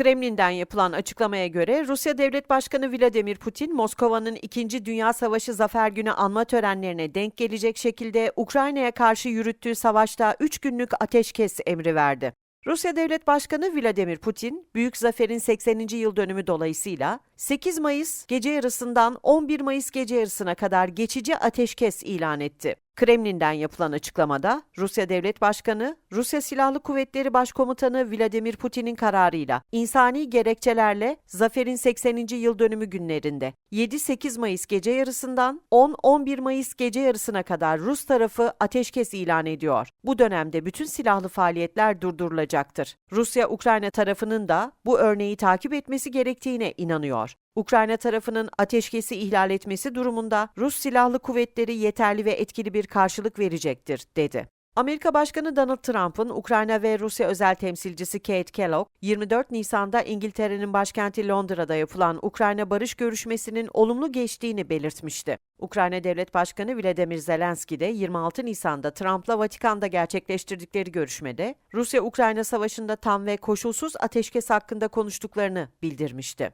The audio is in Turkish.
Kremlin'den yapılan açıklamaya göre Rusya Devlet Başkanı Vladimir Putin, Moskova'nın 2. Dünya Savaşı Zafer Günü anma törenlerine denk gelecek şekilde Ukrayna'ya karşı yürüttüğü savaşta 3 günlük ateşkes emri verdi. Rusya Devlet Başkanı Vladimir Putin, Büyük Zafer'in 80. yıl dönümü dolayısıyla 8 Mayıs gece yarısından 11 Mayıs gece yarısına kadar geçici ateşkes ilan etti. Kremlin'den yapılan açıklamada Rusya Devlet Başkanı, Rusya Silahlı Kuvvetleri Başkomutanı Vladimir Putin'in kararıyla insani gerekçelerle zaferin 80. yıl dönümü günlerinde 7-8 Mayıs gece yarısından 10-11 Mayıs gece yarısına kadar Rus tarafı ateşkes ilan ediyor. Bu dönemde bütün silahlı faaliyetler durdurulacaktır. Rusya Ukrayna tarafının da bu örneği takip etmesi gerektiğine inanıyor. Ukrayna tarafının ateşkesi ihlal etmesi durumunda Rus Silahlı Kuvvetleri yeterli ve etkili bir karşılık verecektir, dedi. Amerika Başkanı Donald Trump'ın Ukrayna ve Rusya özel temsilcisi Kate Kellogg, 24 Nisan'da İngiltere'nin başkenti Londra'da yapılan Ukrayna barış görüşmesinin olumlu geçtiğini belirtmişti. Ukrayna Devlet Başkanı Vladimir Zelenski de 26 Nisan'da Trump'la Vatikan'da gerçekleştirdikleri görüşmede Rusya-Ukrayna savaşında tam ve koşulsuz ateşkes hakkında konuştuklarını bildirmişti.